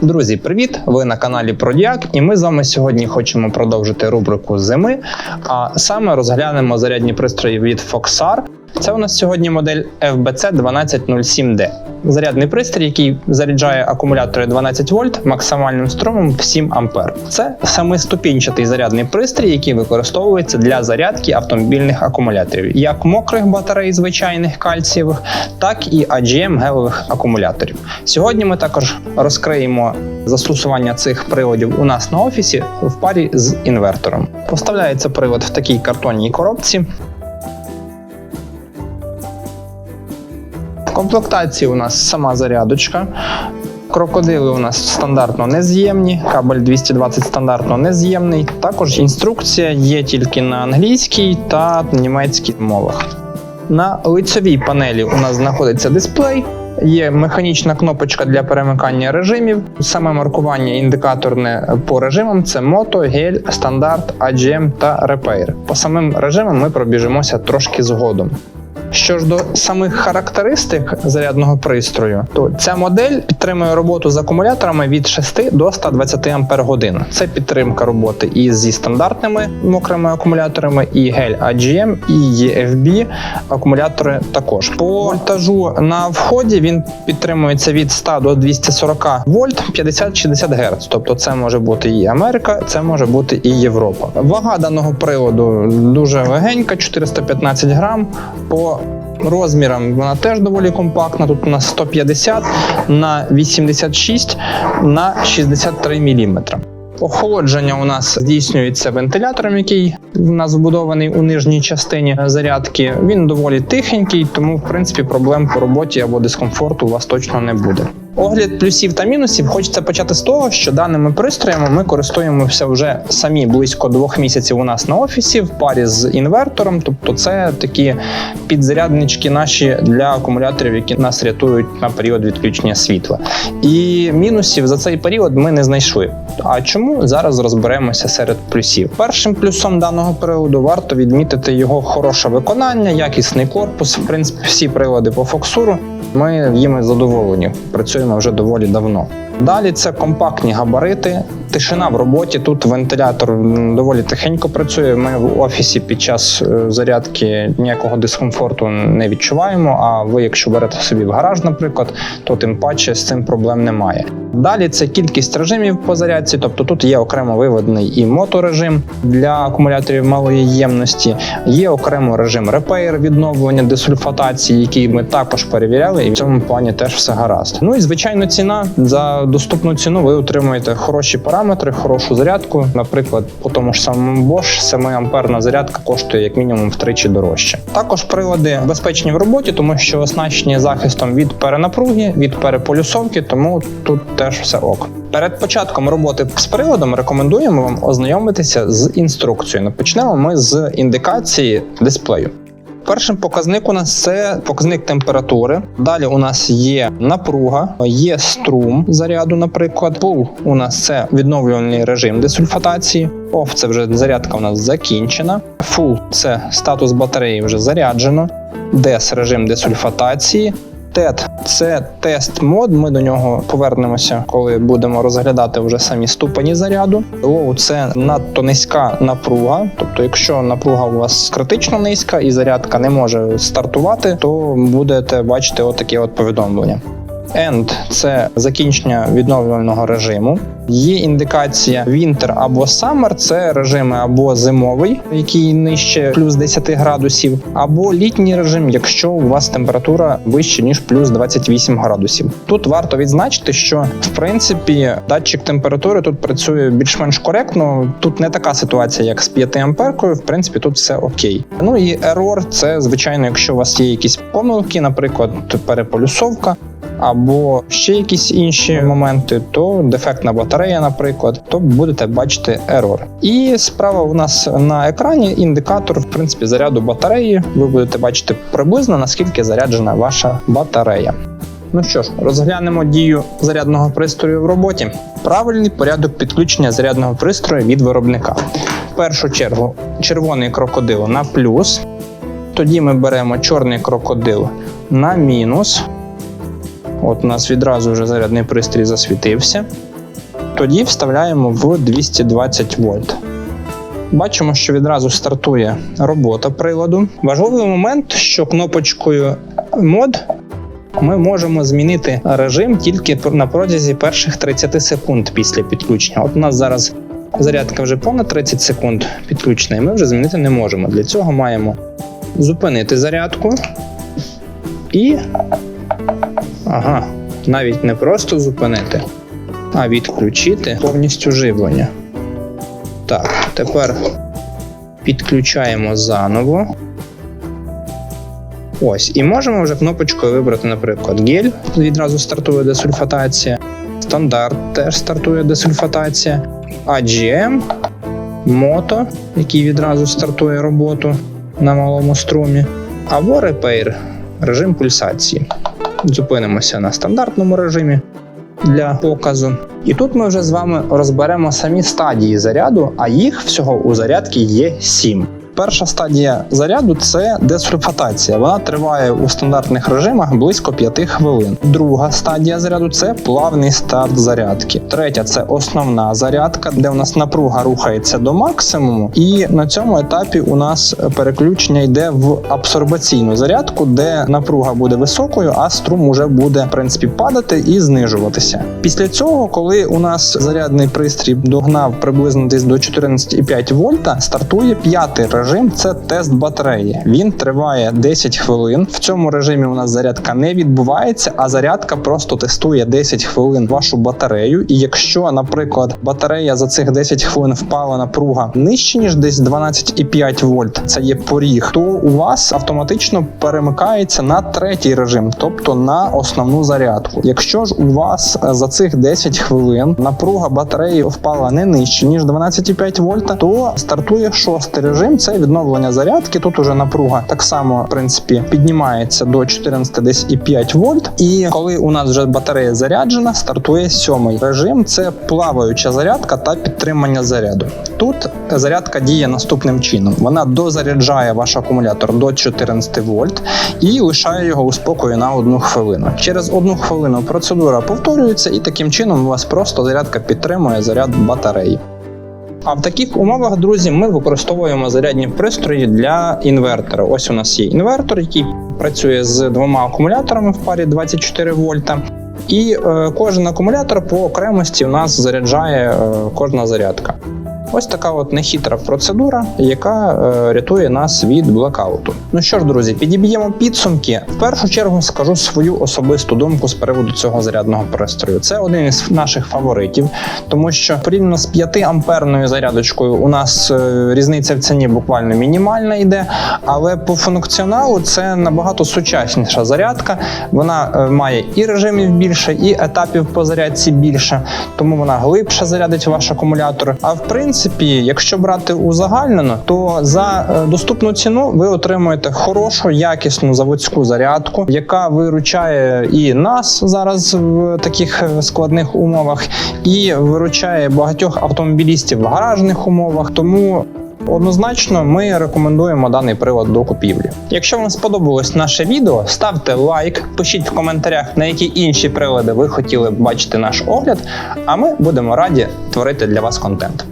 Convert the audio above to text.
Друзі, привіт! Ви на каналі Продіак, і ми з вами сьогодні хочемо продовжити рубрику зими. А саме розглянемо зарядні пристрої від Foxar. Це у нас сьогодні модель FBC 1207D. Зарядний пристрій, який заряджає акумулятори 12 вольт максимальним струмом в 7 ампер. Це семиступінчатий зарядний пристрій, який використовується для зарядки автомобільних акумуляторів, як мокрих батарей звичайних кальцієвих, так і AGM гелевих акумуляторів. Сьогодні ми також розкриємо застосування цих приладів у нас на офісі в парі з інвертором. Поставляється привод в такій картонній коробці. Комплектації у нас сама зарядочка. Крокодили у нас стандартно нез'ємні, кабель 220 стандартно нез'ємний. Також інструкція є тільки на англійській та німецькій мовах. На лицевій панелі у нас знаходиться дисплей. Є механічна кнопочка для перемикання режимів. Саме маркування індикаторне по режимам це мото, гель, стандарт, AGM та Repair. По самим режимам ми пробіжимося трошки згодом. Що ж до самих характеристик зарядного пристрою, то ця модель підтримує роботу з акумуляторами від 6 до 120 Ампер годин. Це підтримка роботи і зі стандартними мокрими акумуляторами, і гель AGM, і EFB акумулятори також. По вольтажу на вході він підтримується від 100 до 240 вольт 50-60 Гц. Тобто це може бути і Америка, це може бути і Європа. Вага даного приладу дуже легенька, 415 грам. По розмірам вона теж доволі компактна. Тут у нас 150 на 86 на 63 мм. Охолодження у нас здійснюється вентилятором, який в нас вбудований у нижній частині зарядки. Він доволі тихенький, тому в принципі проблем по роботі або дискомфорту у вас точно не буде. Огляд плюсів та мінусів хочеться почати з того, що даними пристроями ми користуємося вже самі близько двох місяців у нас на офісі в парі з інвертором. Тобто, це такі підзаряднички наші для акумуляторів, які нас рятують на період відключення світла. І мінусів за цей період ми не знайшли. А чому зараз розберемося серед плюсів? Першим плюсом даного приладу варто відмітити його хороше виконання, якісний корпус. В принципі, всі прилади по фоксуру. Ми їми задоволені. Працюємо вже доволі давно. Далі це компактні габарити. Тишина в роботі. Тут вентилятор доволі тихенько працює. Ми в офісі під час е, зарядки ніякого дискомфорту не відчуваємо. А ви, якщо берете собі в гараж, наприклад, то тим паче з цим проблем немає. Далі це кількість режимів по зарядці, тобто тут є окремо виведений і моторежим для акумуляторів малої ємності, є окремо режим репейр відновлення десульфатації, який ми також перевіряли, і в цьому плані теж все гаразд. Ну і звичайно, ціна за доступну ціну ви отримуєте хороші параметри, хорошу зарядку. Наприклад, по тому ж самому Bosch 7 амперна зарядка коштує як мінімум втричі дорожче. Також прилади безпечні в роботі, тому що оснащені захистом від перенапруги, від переполюсовки, тому тут теж все ок. Перед початком роботи з приладом рекомендуємо вам ознайомитися з інструкцією. Почнемо ми з індикації дисплею. Першим показник у нас це показник температури. Далі у нас є напруга, є струм заряду, наприклад. Пул у нас це відновлювальний режим десульфатації. Off – це вже зарядка у нас закінчена. Full – це статус батареї вже заряджено. DES – режим десульфатації. TED – це тест мод. Ми до нього повернемося, коли будемо розглядати вже самі ступені заряду. Лоу – це надто низька напруга. Тобто, якщо напруга у вас критично низька і зарядка не може стартувати, то будете бачити отаке от повідомлення. End – це закінчення відновлювального режиму. Є індикація Winter або Summer – це режими або зимовий, який нижче плюс 10 градусів, або літній режим, якщо у вас температура вище ніж плюс 28 градусів. Тут варто відзначити, що в принципі датчик температури тут працює більш-менш коректно. Тут не така ситуація, як з 5 амперкою. В принципі, тут все окей. Ну і error – це звичайно, якщо у вас є якісь помилки, наприклад, переполюсовка або ще якісь інші моменти, то дефектна батарея, наприклад, то будете бачити ерор. І справа у нас на екрані індикатор в принципі заряду батареї. Ви будете бачити приблизно наскільки заряджена ваша батарея. Ну що ж, розглянемо дію зарядного пристрою в роботі. Правильний порядок підключення зарядного пристрою від виробника. В першу чергу червоний крокодил на плюс. Тоді ми беремо чорний крокодил на мінус. От у нас відразу вже зарядний пристрій засвітився. тоді вставляємо в 220 вольт. Бачимо, що відразу стартує робота приладу. Важливий момент, що кнопочкою мод ми можемо змінити режим тільки на протязі перших 30 секунд після підключення. От у нас зараз зарядка вже понад 30 секунд підключена, і ми вже змінити не можемо. Для цього маємо зупинити зарядку і. Ага, навіть не просто зупинити, а відключити повністю живлення. Так, тепер підключаємо заново. Ось, і можемо вже кнопочкою вибрати, наприклад, гель, відразу стартує десульфатація, стандарт теж стартує десульфатація, AGM, мото, який відразу стартує роботу на малому струмі, або Repair, режим пульсації. Зупинимося на стандартному режимі для показу. І тут ми вже з вами розберемо самі стадії заряду, а їх всього у зарядки є 7. Перша стадія заряду це десульфатація. Вона триває у стандартних режимах близько 5 хвилин. Друга стадія заряду це плавний старт зарядки. Третя це основна зарядка, де у нас напруга рухається до максимуму. І на цьому етапі у нас переключення йде в абсорбаційну зарядку, де напруга буде високою, а струм уже буде в принципі падати і знижуватися. Після цього, коли у нас зарядний пристрій догнав приблизно десь до 14,5 вольта, стартує п'ятий режим. Це тест батареї. Він триває 10 хвилин. В цьому режимі у нас зарядка не відбувається, а зарядка просто тестує 10 хвилин вашу батарею. І якщо, наприклад, батарея за цих 10 хвилин впала напруга нижче ніж десь 12,5 вольт, це є поріг, то у вас автоматично перемикається на третій режим, тобто на основну зарядку. Якщо ж у вас е, за цих 10 хвилин напруга батареї впала не нижче ніж 12,5 вольта, то стартує шостий режим. Це відновлення зарядки. Тут уже напруга так само в принципі піднімається до 14,5 вольт. І коли у нас вже батарея заряджена, стартує сьомий режим. Це плаваюча зарядка та підтримання заряду. Тут зарядка діє наступним чином: вона дозаряджає ваш акумулятор до 14 вольт і лишає його у спокої на одну хвилину. Через одну хвилину процедура повторюється, і таким чином у вас просто зарядка підтримує заряд батареї. А в таких умовах, друзі, ми використовуємо зарядні пристрої для інвертора. Ось у нас є інвертор, який працює з двома акумуляторами в парі 24 вольта. І е, кожен акумулятор по окремості у нас заряджає е, кожна зарядка. Ось така от нехитра процедура, яка е, рятує нас від блекауту. Ну що ж, друзі, підіб'ємо підсумки. В першу чергу скажу свою особисту думку з приводу цього зарядного пристрою. Це один із наших фаворитів, тому що порівняно з 5 амперною зарядочкою у нас е, різниця в ціні буквально мінімальна йде, але по функціоналу це набагато сучасніша зарядка. Вона е, має і режимів більше, і етапів по зарядці більше, тому вона глибше зарядить ваш акумулятор. А в принципі, якщо брати узагальнено, то за е, доступну ціну ви отримуєте хорошу, якісну заводську зарядку, яка виручає і нас зараз в таких е, складних умовах, і виручає багатьох автомобілістів в гаражних умовах. Тому Однозначно, ми рекомендуємо даний прилад до купівлі. Якщо вам сподобалось наше відео, ставте лайк, пишіть в коментарях, на які інші прилади ви хотіли б бачити наш огляд. А ми будемо раді творити для вас контент.